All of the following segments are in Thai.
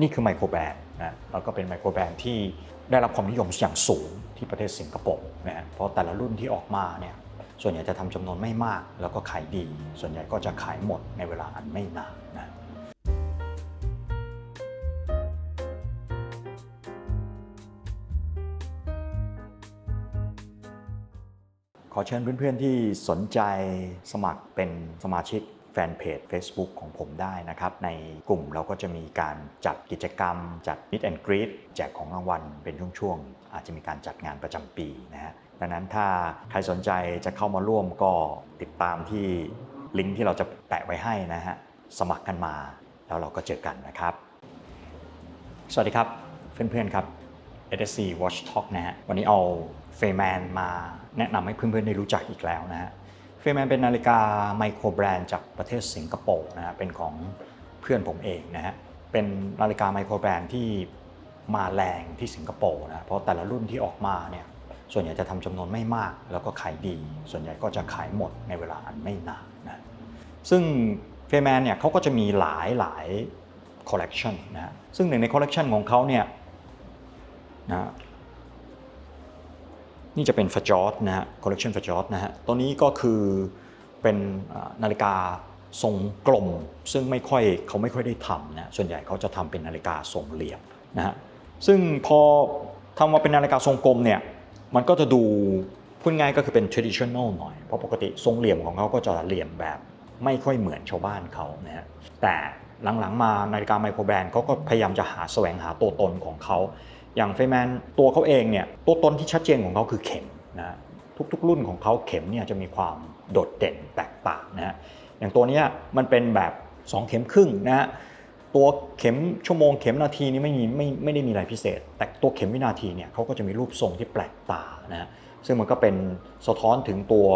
นี่คือไมโครแบรนด์นะแล้วก็เป็นไมโครแบรนด์ที่ได้รับความนิยมอย่างสูงที่ประเทศสิงคโปร์นะฮะเพราะแต่ละรุ่นที่ออกมาเนี่ยส่วนใหญ่จะทำจำนวนไม่มาก แล้วก็ขายดี ส่วนใหญ่ก็จะขายหมดในเวลาอันไม่นานนะขอเชิญเพื่อนๆที่สนใจสมัครเป็นสมาชิก แฟนเพจ Facebook ของผมได้นะครับ ในกลุ่มเราก็จะมีการจัดกิจกรรม จัด Meet and Greet แจกของรางวัลเป็นช่วงๆ อาจจะมีการจัดงานประจำปีนะฮะดังนั้นถ้าใครสนใจจะเข้ามาร่วมก็ติดตามที่ลิงก์ที่เราจะแปะไว้ให้นะฮะสมัครกันมาแล้วเราก็เจอกันนะครับ สวัสดีครับเพื่อนๆครับ SSC Watch Talk นะฮะวันนี้เอาเฟ y แมนมาแนะนำให้เพื่อนๆได้รู้จักอีกแล้วนะฮะ ฟ y แมนเป็นนาฬิกาไมโครแบรนด์จากประเทศสิงคโปร์นะฮะเป็นของเพื่อนผมเองนะฮะเป็นนาฬิกาไมโครแบรนด์ที่มาแรงที่สิงคโปร์นะเพราะแต่ละรุ่นที่ออกมาเนี่ยส่วนใหญ่จะทำจำนวนไม่มาก แล้วก็ขายดี ส่วนใหญ่ก็จะขายหมดในเวลาอันไม่นานนะซึ่งเฟ y แมนเนี่ยเขาก็จะมีหลายหลายคอลเลกชันนะซึ่งหนึ่งในคอลเลกชันของเขาเนี่ยนะ นี่จะเป็นฟจอร์นะฮะคอลเลกชันฟจอร์นะฮะตัวนี้ก็คือเป็นนาฬิกาทรงกลม ซึ่งไม่ค่อยเขาไม่ค่อยได้ทำนะส่วนใหญ่เขาจะทำเป็นนาฬิกาทรงเหลี่ยมนะฮะซึ่งพอทำมาเป็นนาฬิกาทรงกลมเนี่ยมันก็จะดูพูดง่ายก็คือเป็น traditional หน่อย เพราะปกติทรงเหลี่ยมของเขาก็จะเหลี่ยมแบบไม่ค่อยเหมือนชาวบ้านเขานะฮะแต่หลังๆมานาฬิกาไมโครแบรนด์เขาก็พยายามจะหาแสวงหาตัวตนของเขา อย่างเฟย์แมนตัวเขาเองเนี่ยตัวตนที่ชัดเจนของเขาคือเข็มนะฮะทุกๆ รุ่นของเขาเข็มเนี่ยจะมีความโดดเด่นแตกต่างนะฮะอย่างตัวนี้มันเป็นแบบ 2 เข็มครึ่งนะฮะตัวเข็มชั่วโมงเข็มนาทีนี่ไม่มีไม่ไม่ได้มีอะไรพิเศษ แต่ตัวเข็มวินาทีเนี่ยเขาก็จะมีรูปทรงที่แปลกตานะฮะซึ่งมันก็เป็นสะท้อนถึงตัว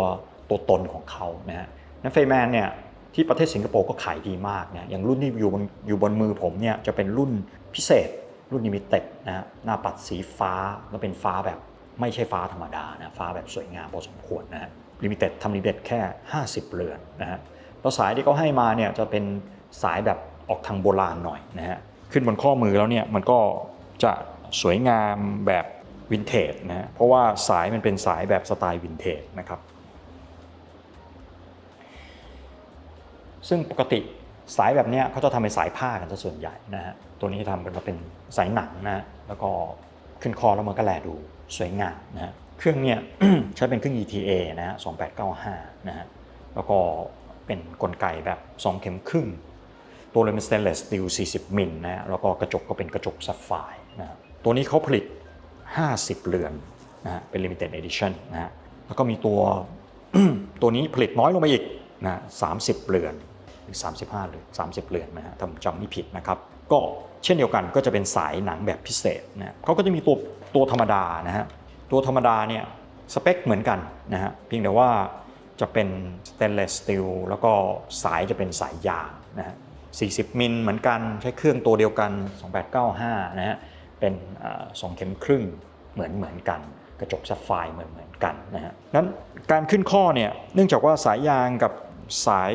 ตัวตนของเขานะฮะนั้นเฟย์แมนเนี่ยที่ประเทศสิงคโปร์ก็ขายดีมากนะอย่างรุ่นที่อยู่บนอยู่บนมือผมเนี่ยจะเป็นรุ่นพิเศษ รุ่นลิมิเต็ดนะฮะหน้าปัดสีฟ้าแล้วเป็นฟ้าแบบไม่ใช่ฟ้าธรรมดานะฟ้าแบบสวยงามพอสมควรนะฮะลิมิเต็ดทำลิมิเต็ดแค่ 50 เรือนนะฮะแล้วสายที่เขาให้มาเนี่ยจะเป็นสายแบบออกทางโบราณหน่อยนะฮะขึ้นบนข้อมือแล้วเนี่ยมันก็จะสวยงามแบบวินเทจนะฮะเพราะว่าสายมันเป็นสายแบบสไตล์วินเทจนะครับซึ่งปกติ สายแบบนี้เขาจะทำเป็นสายผ้ากันซะส่วนใหญ่นะฮะตัวนี้ทำเป็นมาเป็นสายหนังนะฮะแล้วก็ขึ้นคอแล้วมันก็แลดูสวยงามนะฮะเครื่องเนี่ยใช้เป็นเครื่อง ETA นะฮะ2895นะฮะแล้วก็เป็นกลไกแบบ 2 เข็มครึ่ง ตัวเลยเป็นสเตนเลสสตีล40 มิลนะฮะแล้วก็กระจกก็เป็นกระจกซัฟไฟนะฮะตัวนี้เขาผลิต 50 เรือนนะฮะเป็น limited edition นะฮะแล้วก็มีตัวตัวนี้ผลิตน้อยลงมาอีกนะ30 เรือน หรือ 35 หรือ 30เรือนนะฮะถ้าผมจำไม่ผิดนะครับ ก็เช่นเดียวกันก็จะเป็นสายหนังแบบพิเศษนะเขาก็จะมีตัวตัวธรรมดานะฮะตัวธรรมดาเนี่ยสเปคเหมือนกันนะฮะเพียงแต่ว่าจะเป็นสเตนเลสสตีลแล้วก็สายจะเป็นสายยางนะฮะ40 มิลเหมือนกันใช้เครื่องตัวเดียวกัน 2895 นะฮะเป็นสองเข็มครึ่งเหมือนเหมือนกัน กระจกซัฟไฟเหมือนเหมือนกันนะฮะนั้นการขึ้นข้อเนี่ยเนื่องจากว่าสายยางกับสาย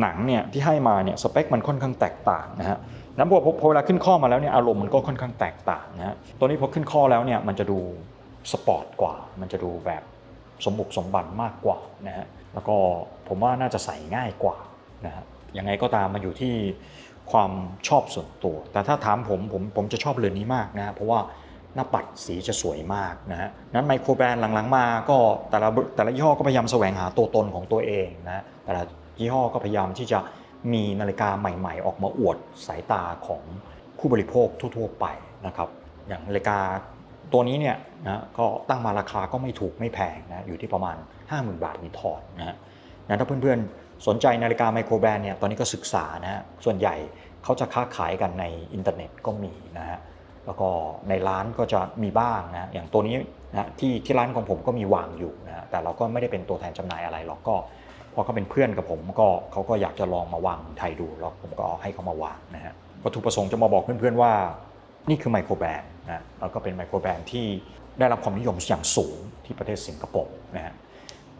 หนังเนี่ยที่ให้มาเนี่ยสเปคมันค่อนข้างแตกต่างนะฮะนั้นพอพอพอเวลาขึ้นข้อมาแล้วเนี่ยอารมณ์มันก็ค่อนข้างแตกต่างนะฮะตัวนี้พอขึ้นข้อแล้วเนี่ยมันจะดูสปอร์ตกว่า มันจะดูแบบสมบุกสมบันมากกว่านะฮะแล้วก็ผมว่าน่าจะใส่ง่ายกว่านะฮะยังไงก็ตามมาอยู่ที่ความชอบส่วนตัว แต่ถ้าถามผมผมผมจะชอบเรือนนี้มากนะฮะเพราะว่าหน้าปัดสีจะสวยมากนะฮะนั้นไมโครแบรนด์หลังๆมาก็แต่ละแต่ละยี่ห้อก็พยายามแสวงหาตัวตนของตัวเองนะแต่ละ ยี่ห้อก็พยายามที่จะมีนาฬิกาใหม่ ๆ ออกมาอวดสายตาของผู้บริโภคทั่ว ๆ ไปนะครับอย่างนาฬิกาตัวนี้เนี่ยนะก็ตั้งมาราคาก็ไม่ถูกไม่แพงนะอยู่ที่ประมาณ 50,000 บาทมีทอนนะนะถ้าเพื่อนๆ สนใจนาฬิกาไมโครแบรนด์เนี่ยตอนนี้ก็ศึกษานะฮะส่วนใหญ่เขาจะค้าขายกันในอินเทอร์เน็ตก็มีนะฮะแล้วก็ในร้านก็จะมีบ้างนะอย่างตัวนี้นะที่ที่ร้านของผมก็มีวางอยู่นะแต่เราก็ไม่ได้เป็นตัวแทนจำหน่ายอะไรหรอกก็ พอเขาเป็นเพื่อนกับผมก็เขาก็อยากจะลองมาวางไทยดูแล้วผมก็เอาให้เขามาวางนะฮะวัตถุประสงค์จะมาบอกเพื่อนๆว่า นี่คือไมโครแบรนด์นะแล้วก็เป็นไมโครแบรนด์ที่ได้รับความนิยมอย่างสูงที่ประเทศสิงคโปร์นะฮะ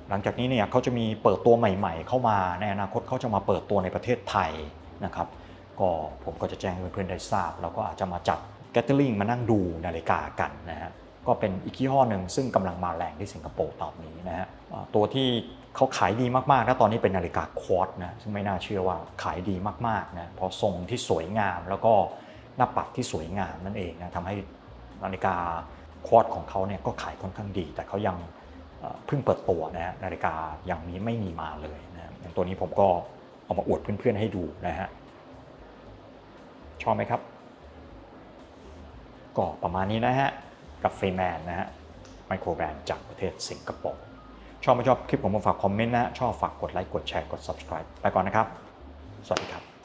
หลังจากนี้เนี่ยเขาจะมีเปิดตัวใหม่ ๆ เข้ามาในอนาคตเขาจะมาเปิดตัวในประเทศไทยนะครับก็ผมก็จะแจ้งเพื่อนๆได้ทราบ แล้วก็อาจจะมาจัดแกตเตอร์ลิงมานั่งดูนาฬิกากันนะฮะ ก็เป็นอีกยี่ห้อหนึ่งซึ่งกำลังมาแรงที่สิงคโปร์ตอนนี้นะฮะตัวที่เขาขายดีมากๆนะตอนนี้เป็นนาฬิกาควอตนะซึ่งไม่น่าเชื่อว่าขายดีมากๆนะเพราะทรงที่สวยงามแล้วก็หน้าปัดที่สวยงามนั่นเองนะทำให้นาฬิกาควอตของเขาเนี่ยก็ขายค่อนข้างดี แต่เขายังเพิ่งเปิดตัวนะฮะนาฬิกาอย่างนี้ไม่มีมาเลยนะอย่างตัวนี้ผมก็เอามาอวดเพื่อนๆให้ดูนะฮะชอบไหมครับ ก็ประมาณนี้นะฮะ กับฟรีแมนนะฮะไมโครแบรนด์จากประเทศสิงคโปร์ชอบไม่ชอบคลิปผมมาฝากคอมเมนต์นะฮะชอบฝากกดไลค์กดแชร์กด subscribe ไปก่อนนะครับ สวัสดีครับ